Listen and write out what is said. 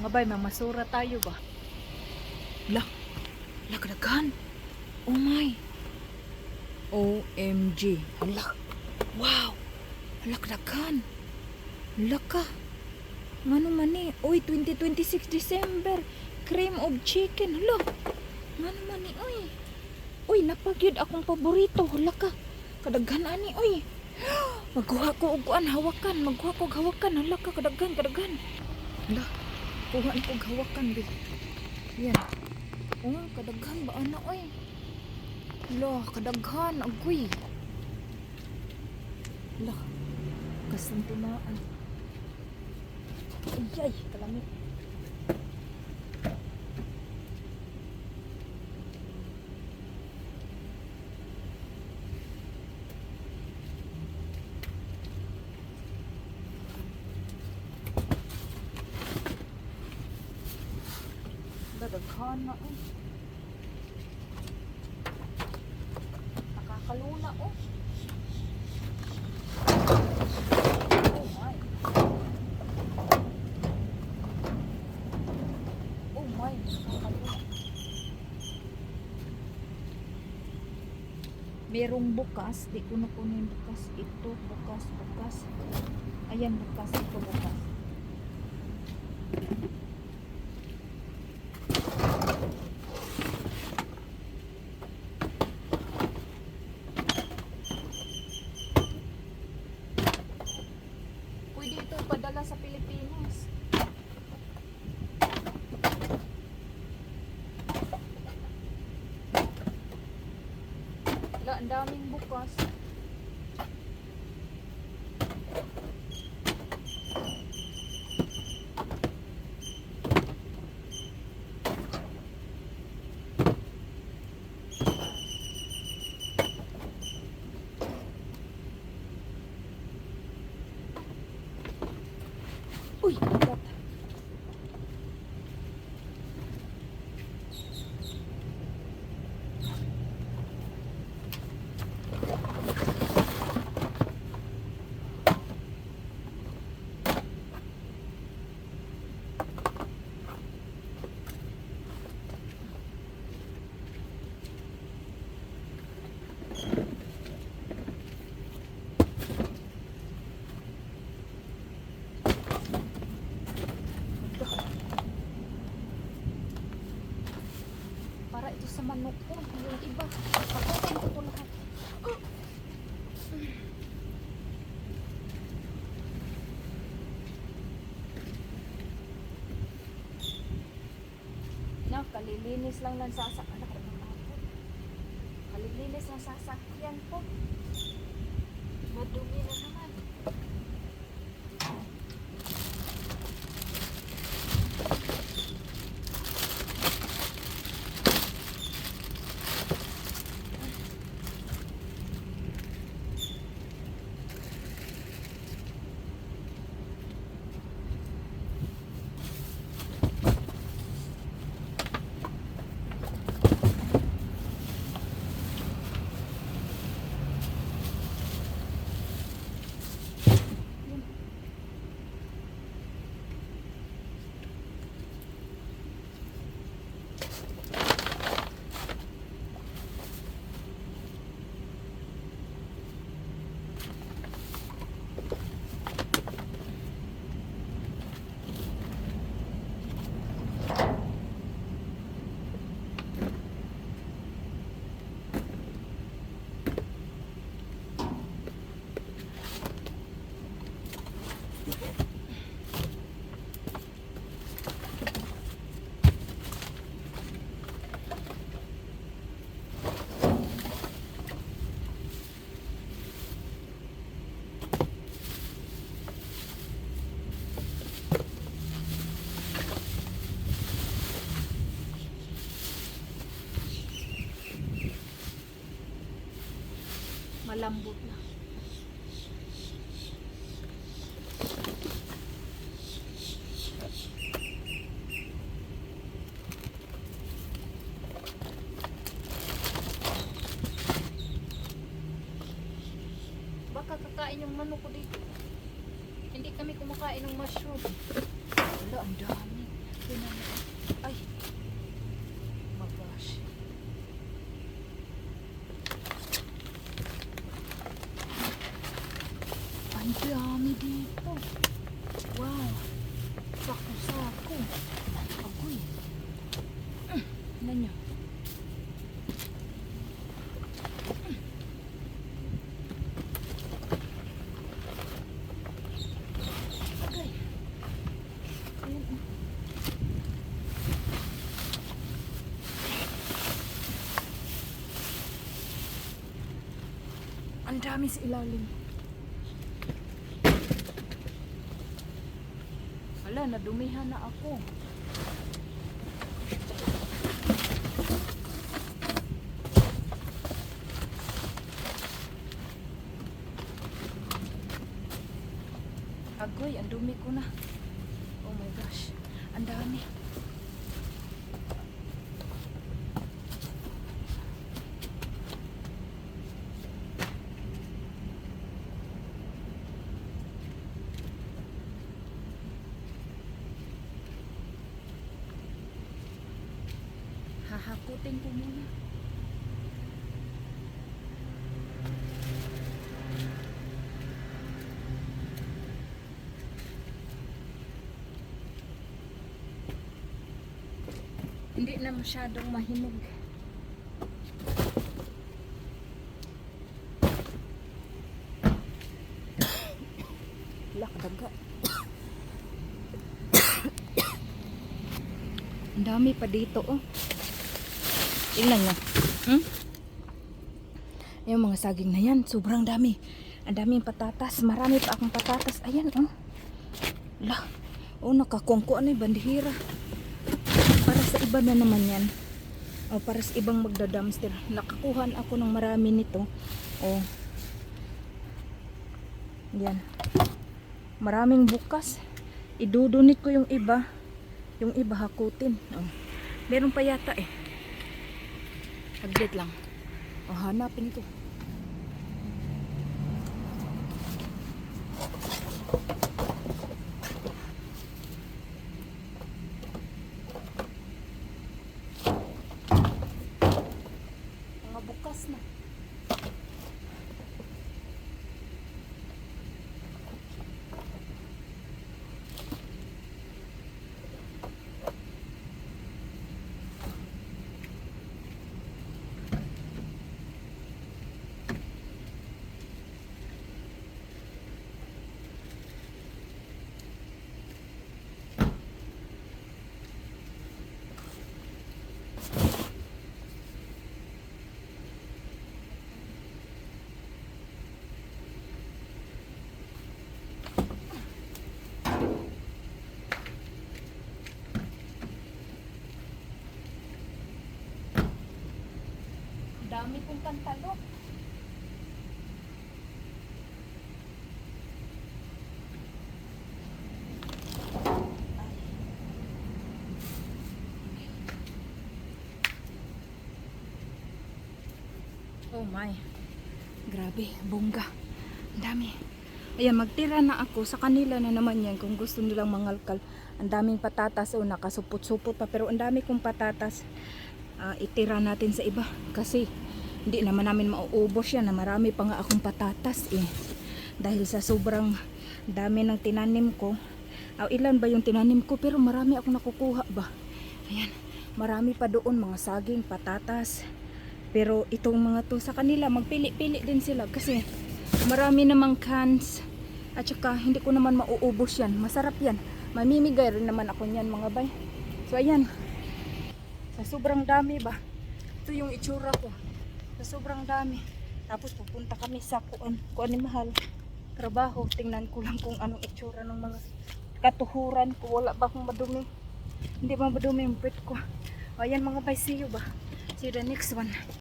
Nga bay, mamasura tayo ba? La, lagdagan. Oh my. OMG. Hala. Wow. Lagdagan. Laka. Ngano man ni? Uy, 2026 December. Cream of chicken. Hala. Ngano man ni? Uy. Uy, napagyud akong paborito. Hala ka. Kadaghan ani. Uy. Magkuha ko og kuan hawakan. Magkuha ko hawakan. Hala ka. Kadaghan, kadaghan. Hala. Kuha ko hawakan. Bi. Yan. Oo, kadaghan ba ana oy? Hala, kadaghan agoy. Hala. Kasintinaan. Ayay, kalami. Dadaghan na oh. Nakakaluna oh. Oh my. Oh. Merong bukas, di ko na kunin bukas. Ito, bukas, bukas. Ayan, bukas, ito, bukas. Pwede ito padala sa Pilipinas. Wala, ang daming bukas. Uy, dapat. Para ito sa manok ko. Yung iba. Pagkakan ko ito lahat. Na, kalilinis lang ng sasakyan. Kalilinis ng sasakyan po. Madumi na naman. Malambot kumakain yung manok ko dito. Hindi kami kumakain ng mushroom. Wala, ang dami. Ay, oh mabash. Ang dami dito. Sa ilalim. Wala, nadumihan na ako. Agoy, ang dumi ko na. Oh my gosh. Ang dami. Hahakutin ko muna. Hindi na masyadong mahinog. Lakdaga. Ang dami pa dito, oh. Tingnan nyo. Hmm? Yung mga saging na yan, sobrang dami. Ang daming patatas. Marami pa akong patatas. Ayan, oh. La. Oh, nakakuangko ano yung bandihira. Para sa iba na naman yan. O, para sa ibang magda-dumpster. Nakakuhan ako ng marami nito. O. Yan. Maraming bukas. Idudunit ko yung iba. Yung iba hakutin. O. Meron pa yata eh. Saglit lang. O, hanapin ko. Mga bukas na. Pantalo. Oh my. Grabe, bongga. Ang dami. Ayan, magtira na ako sa kanila na naman yan kung gusto nilang mangalkal. Ang daming patatas o nakasupot-supot pa pero ang dami kong patatas. Ah, itira natin sa iba kasi hindi naman namin mauubos yan na marami pa nga akong patatas eh. Dahil sa sobrang dami ng tinanim ko. Ah, ilan ba yung tinanim ko pero marami akong nakukuha ba. Ayan, marami pa doon mga saging, patatas. Pero itong mga to sa kanila magpili-pili din sila kasi marami namang cans at saka hindi ko naman mauubos yan. Masarap yan. Mamimigay rin naman ako niyan mga bay. So ayan. Sa sobrang dami ba? Ito yung itsura ko. Sa sobrang dami. Tapos pupunta kami sa kuan, kuan ni mahal. Trabaho. Tingnan ko lang kung anong itsura ng mga katuhuran ko. Wala ba akong madumi? Hindi ba madumi yung pet ko? Ayan mga you ba? See the next one.